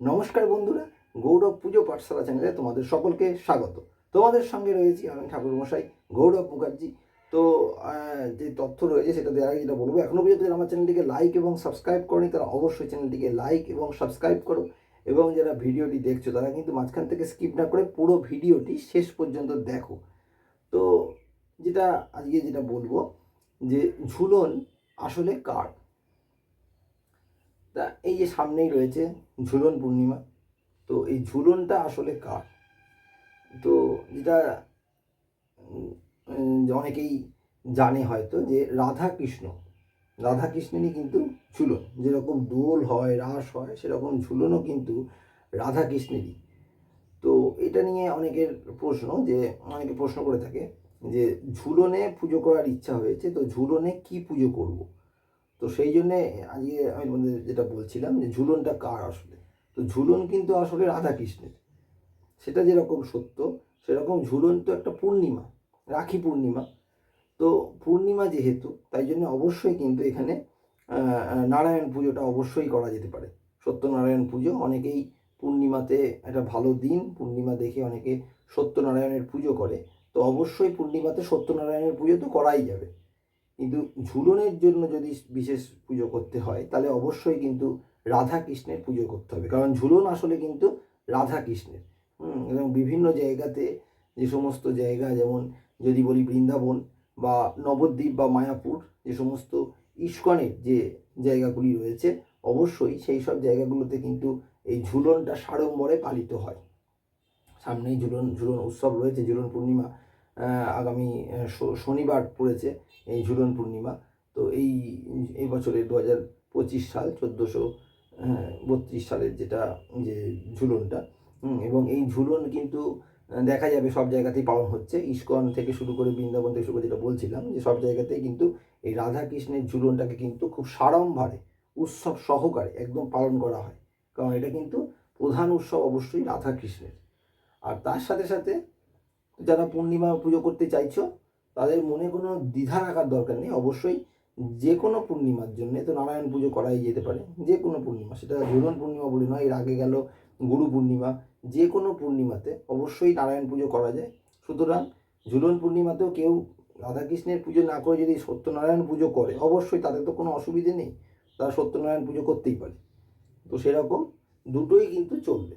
নমস্কার বন্ধুরা, গৌরব পুজো পাঠশালা চ্যানেলে তোমাদের সকলকে স্বাগত। তোমাদের সঙ্গে রয়েছি আমি ঠাকুর মশাই, গৌরব মুখার্জি। তো যে তথ্য রয়েছে সেটা দেওয়ার আগে যেটা বলব এখনও পর্যন্ত আমার চ্যানেলটিকে লাইক এবং সাবস্ক্রাইব করনি, তারা অবশ্যই চ্যানেলটিকে লাইক এবং সাবস্ক্রাইব করো। এবং যারা ভিডিওটি দেখছ, তারা কিন্তু মাঝখান থেকে স্কিপ না করে পুরো ভিডিওটি শেষ পর্যন্ত দেখো। তো, যেটা আজকে যেটা বলব, যে ঝুলন আসলে কার? তা এই যে সামনেই রয়েছে ঝুলন পূর্ণিমা, তো এই ঝুলনটা আসলে কার? তো যেটা অনেকেই জানে হয়তো যে রাধা কৃষ্ণ রাধা কৃষ্ণেরই কিন্তু ঝুলন। যেরকম দোল হয়, রাস হয়, সেরকম ঝুলনও কিন্তু রাধা কৃষ্ণেরই তো এটা নিয়ে অনেকের প্রশ্ন যে, অনেকে প্রশ্ন করে থাকে যে ঝুলনে পুজো করার ইচ্ছা হয়েছে, তো ঝুলনে কি পুজো করব? তো সেই জন্যে আজকে আমি তোমাদের যেটা বলছিলাম যে ঝুলনটা কার আসলে? তো ঝুলন কিন্তু আসলে রাধা কৃষ্ণের সেটা যেরকম সত্য, সেরকম ঝুলন তো একটা পূর্ণিমা, রাখি পূর্ণিমা। তো পূর্ণিমা যেহেতু, তাই জন্য অবশ্যই কিন্তু এখানে নারায়ণ পুজোটা অবশ্যই করা যেতে পারে। সত্যনারায়ণ পুজো, অনেকেই পূর্ণিমাতে একটা ভালো দিন, পূর্ণিমা দেখে অনেকে সত্যনারায়ণের পুজো করে। তো অবশ্যই পূর্ণিমাতে সত্যনারায়ণের পুজো তো করাই যাবে। কিন্তু ঝুলনের জন্য যদি বিশেষ পুজো করতে হয়, তাহলে অবশ্যই কিন্তু রাধা কৃষ্ণের পুজো করতে হবে। কারণ ঝুলন আসলে কিন্তু রাধা কৃষ্ণের এবং বিভিন্ন জায়গাতে যে সমস্ত জায়গা, যেমন যদি বলি বৃন্দাবন বা নবদ্বীপ বা মায়াপুর, যে সমস্ত ইস্কনের যে জায়গাগুলি রয়েছে, অবশ্যই সেই সব জায়গাগুলোতে কিন্তু এই ঝুলনটা সাড়ম্বরে পালিত হয়। সামনেই ঝুলন ঝুলন উৎসব রয়েছে, ঝুলন পূর্ণিমা। আগামী শনিবার পড়েছে এই ঝুলন পূর্ণিমা। তো এই এই বছরের দু হাজার পঁচিশ সাল, চোদ্দোশো বত্রিশ সালের যেটা, যে ঝুলনটা এবং এই ঝুলন কিন্তু দেখা যাবে সব জায়গাতেই পালন হচ্ছে। ইস্কন থেকে শুরু করে বৃন্দাবন থেকে শুরু করে যেটা বলছিলাম, যে সব জায়গাতেই কিন্তু এই রাধা কৃষ্ণের ঝুলনটাকে কিন্তু খুব সাড়ম্বরে, উৎসব সহকারে একদম পালন করা হয়। কারণ এটা কিন্তু প্রধান উৎসব অবশ্যই রাধা কৃষ্ণের আর তার সাথে সাথে যারা পূর্ণিমা পুজো করতে চাইছো, তাদের মনে কোনো দ্বিধা রাখার দরকার নেই। অবশ্যই যে কোনো পূর্ণিমার জন্য তো নারায়ণ পুজো করাই যেতে পারে, যে কোনো পূর্ণিমা। সেটা ঝুলন পূর্ণিমা বলে নয়, এর আগে গেল গুরু পূর্ণিমা। যে কোনো পূর্ণিমাতে অবশ্যই নারায়ণ পুজো করা যায়। সুতরাং ঝুলন পূর্ণিমাতেও কেউ রাধাকৃষ্ণের পুজো না করে যদি সত্যনারায়ণ পুজো করে, অবশ্যই তাদের তো কোনো অসুবিধে নেই। তারা সত্যনারায়ণ পুজো করতেই পারে। তো সেরকম দুটোই কিন্তু চলবে।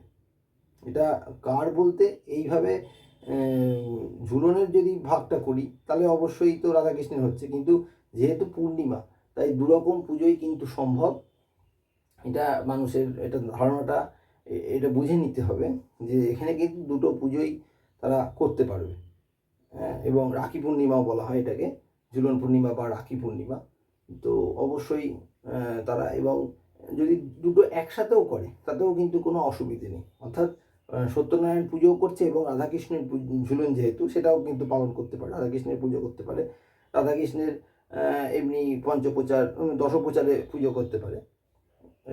এটা কার বলতে, এইভাবে ঝুলনের যদি ভাগটা করি তাহলে অবশ্যই তো রাধাকৃষ্ণের হচ্ছে। কিন্তু যেহেতু পূর্ণিমা তাই দুরকম পুজোই কিন্তু সম্ভব। এটা মানুষের এটা ধারণাটা এটা বুঝে নিতে হবে যে এখানে কিন্তু দুটো পুজোই তারা করতে পারবে। হ্যাঁ, এবং রাখি পূর্ণিমাও বলা হয় এটাকে ঝুলন পূর্ণিমা বা রাখি পূর্ণিমা। তো অবশ্যই তারা এবং যদি দুটো একসাথেও করে তাতেও কিন্তু কোনো অসুবিধে নেই। অর্থাৎ সত্যনারায়ণ পুজো করছে এবং রাধাকৃষ্ণের ঝুলন যেহেতু, সেটাও কিন্তু পালন করতে পারে, রাধাকৃষ্ণের পুজো করতে পারে। রাধাকৃষ্ণের এমনি পঞ্চপ্রচার দশপ্রচারে পুজো করতে পারে।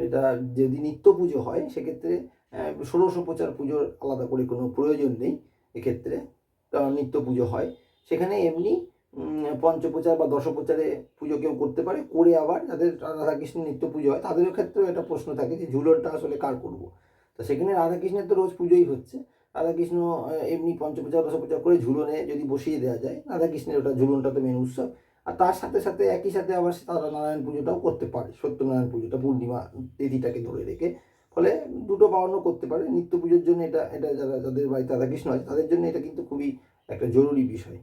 এটা যদি নিত্য পুজো হয়, সেক্ষেত্রে প্রচার পুজোর আলাদা করে কোনো প্রয়োজন নেই এক্ষেত্রে, কারণ নিত্য পুজো হয়। সেখানে এমনি পঞ্চপ্রচার বা দশপ্রচারে পুজো কেউ করতে পারে, করে আবার যাদের রাধাকৃষ্ণের নিত্য পুজো হয়, তাদেরও ক্ষেত্রেও একটা প্রশ্ন থাকে যে ঝুলনটা আসলে কার করব? তো সেখানে রাধাকৃষ্ণের তো রোজ পুজোই হচ্ছে। রাধাকৃষ্ণ এমনি পঞ্চপ্রচার দশপ্রচার করে ঝুলনে যদি বসিয়ে দেওয়া যায়, রাধাকৃষ্ণের ওটা ঝুলনটা তো মেন উৎসব। আর তার সাথে সাথে একই সাথে আবার তারা নারায়ণ পুজোটাও করতে পারে, সত্যনারায়ণ পুজোটা, পূর্ণিমা তিথিটাকে ধরে রেখে। ফলে দুটো পালনও করতে পারে। নিত্য পুজোর জন্য এটা এটা যারা, যাদের বাড়িতে রাধাকৃষ্ণ আছে, তাদের জন্য এটা কিন্তু খুবই একটা জরুরি বিষয়।